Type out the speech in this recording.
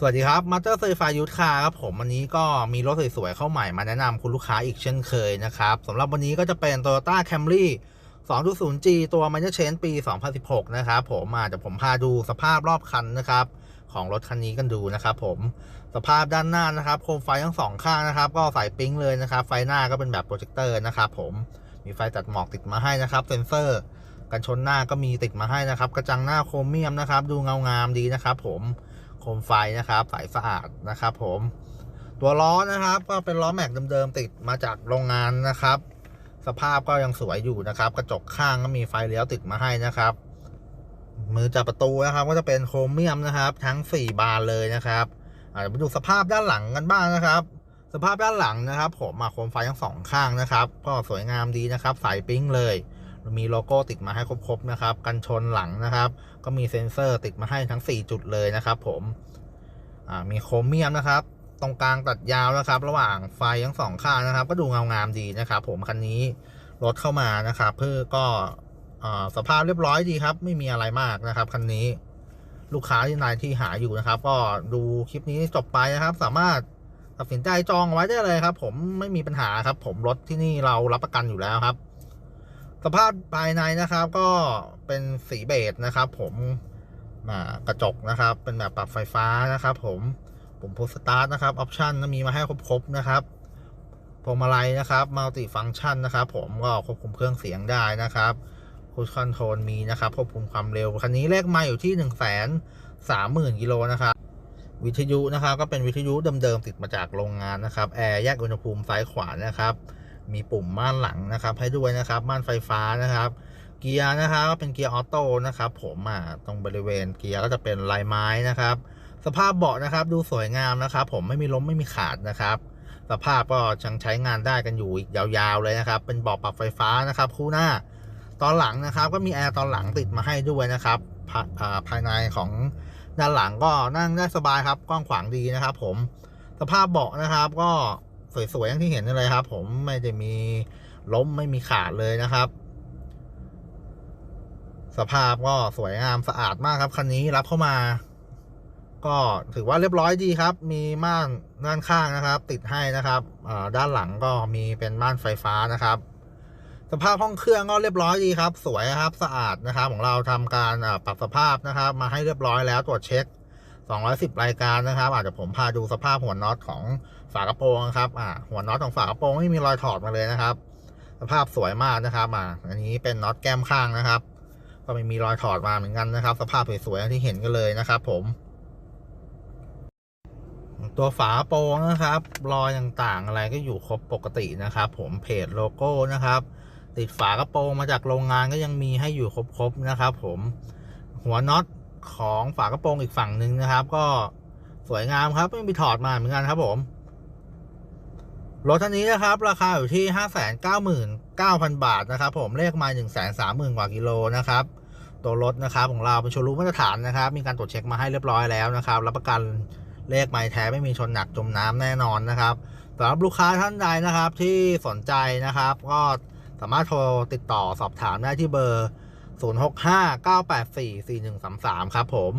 สวัสดีครับมาสเตอร์ไฟฟ้ายุทธคาครับผมวันนี้ก็มีรถสวยๆเข้าใหม่มาแนะนำคุณลูกค้าอีกเช่นเคยนะครับสำหรับวันนี้ก็จะเป็น Toyota Camry 2.0G ตัว m a n u a Change ปี 2016 นะครับผมอาเดี๋ยวผมพาดูสภาพรอบคันนะครับ ของรถคันนี้กันดูนะครับผมสภาพด้านหน้านะครับโคมไฟทั้งสองข้างนะครับ ก็ใส่ปิ๊งเลยนะครับ ไฟหน้าก็เป็นแบบโปรเจคเตอร์นะครับผมมีไฟตัดหมอกติดมาให้นะครับเซนเซอร์ กันชนหน้าก็มีติดมาให้นะครับ กระจังหน้าโครเมียมนะครับ ดูเงางามดีนะครับผม มไฟนะครับใสสะอาดนะครับ ผมตัวล้อนะครับ ก็เป็นล้อแม็กเดิมๆติดมาจากโรงงานนะครับ สภาพก็ยังสวยอยู่นะครับ กระจกข้างก็มีไฟเลี้ยวติดมาให้นะครับ มือจับประตูนะครับ ก็จะเป็นโครเมียมนะครับ ทั้ง 4 บานเลยนะครับอาเดี๋ยวมาดูสภาพด้านหลังกันบ้างนะครับ สภาพด้านหลังนะครับ ผมอะโคมไฟทั้งสองข้างนะครับ ก็สวยงามดีนะครับใสปิ๊งเลย มีโลโก้ติดมาให้ครบๆนะครับ กันชนหลังนะครับ ก็มีเซ็นเซอร์ติดมาให้ทั้ง 4 จุดเลยนะครับ ผมมีโครเมียมนะครับ ตรงกลางตัดยาวนะครับ ระหว่างไฟทั้งสองข้างนะครับ ก็ดูเงางามดีนะครับ ผมคันนี้รถเข้ามานะครับ เพื่อก็สภาพเรียบร้อยดีครับ ไม่มีอะไรมากนะครับคันนี้ลูกค้าที่นายที่หาอยู่นะครับ ก็ดูคลิปนี้จบไปนะครับ สามารถตัดสินใจจองไว้ได้เลยครับ ผมไม่มีปัญหาครับ ผมรถที่นี่เรารับประกันอยู่แล้วครับ สภาพภายในนะครับก็เป็นสีเบจนะครับ ผมอ่ากระจกนะครับ เป็นแบบปรับไฟฟ้านะครับ ผมปุ่มพุชสตาร์ทนะครับออปชันมีมาให้ครบๆนะครับพวงมาลัยนะครับมัลติฟังก์ชันนะครับ ผมก็ควบคุมเครื่องเสียงได้นะครับคูชคอนโทรลมีนะครับควบคุมความเร็วคันนี้เลขมาอยู่ที่1นึ่งแสนสามหมื่นกิโลนะครับวิทยุนะครับก็เป็นวิทยุเดิมๆติดมาจากโรงงานนะครับแอร์แยกอุณหภูมิซ้ายขวานะครับ มีปุ่มม่านหลังนะครับ ให้ด้วยนะครับม่านไฟฟ้านะครับ เกียร์นะครับก็เป็นเกียร์ออโต้นะครับผมอ่าตรงบริเวณเกียร์ก็จะเป็นลายไม้นะครับ สภาพเบาะนะครับ ดูสวยงามนะครับ ผมไม่มีล้มไม่มีขาดนะครับ สภาพก็ยังใช้งานได้กันอยู่อีกยาวๆเลยนะครับ เป็นเบาะปรับไฟฟ้านะครับ คู่หน้าตอนหลังนะครับก็มีแอร์ตอนหลังติดมาให้ด้วยนะครับภายในของด้านหลังก็นั่งได้สบายครับกว้างขวางดีนะครับ ผมสภาพเบาะนะครับก็ สวยๆอย่างที่เห็นนี่เลยครับ ผมไม่ได้มีล้มไม่มีขาดเลยนะครับ สภาพก็สวยงามสะอาดมากครับคันนี้รับเข้ามา ก็ถือว่าเรียบร้อยดีครับ มีม่านด้านข้างนะครับ ติดให้นะครับด้านหลังก็มีเป็นม่านไฟฟ้านะครับ สภาพห้องเครื่องก็เรียบร้อยดีครับ สวยครับ สะอาดนะครับ ของเราทำการปรับสภาพนะครับ มาให้เรียบร้อยแล้วตรวจเช็ค 210 รายการนะครับอาจจะผมพาดูสภาพหัวน็อตของฝากระโปรงครับอ่าหัวน็อตของฝากระโปรงไม่มีรอยถอดมาเลยนะครับ สภาพสวยมากนะครับอ่าอันนี้เป็นน็อตแก้มข้างนะครับ ก็ไม่มีรอยถอดมาเหมือนกันนะครับ สภาพสวยๆที่เห็นกันเลยนะครับ ผม ตัวฝาโปรงนะครับ รอยต่างๆอะไรก็อยู่ครบปกตินะครับ ผมเพจโลโก้นะครับ ติดฝากระโปรงมาจากโรงงานก็ยังมีให้อยู่ครบๆนะครับ ผมหัวน็อต ของฝากระโปรงอีกฝั่งหนึ่งนะครับ ก็สวยงามครับไม่มีถอดมาเหมือนกันครับผม รถคันนี้นะครับ ราคาอยู่ที่ 599,000 บาทนะครับ ผมเลขไมา 130,000 กว่ากิโลนะครับ ตัวรถนะครับของเราเป็นโชว์รูมาตรฐานนะครับ มีการตรวจเช็คมาให้เรียบร้อยแล้วนะครับรับประกันเลขไม้แท้ไม่มีชนหนักจมน้ำแน่นอนนะครับสำหรับลูกค้าท่านใดนะครับที่สนใจนะครับ ก็สามารถโทรติดต่อสอบถามได้ที่เบอร์ 0659844133 ครับผม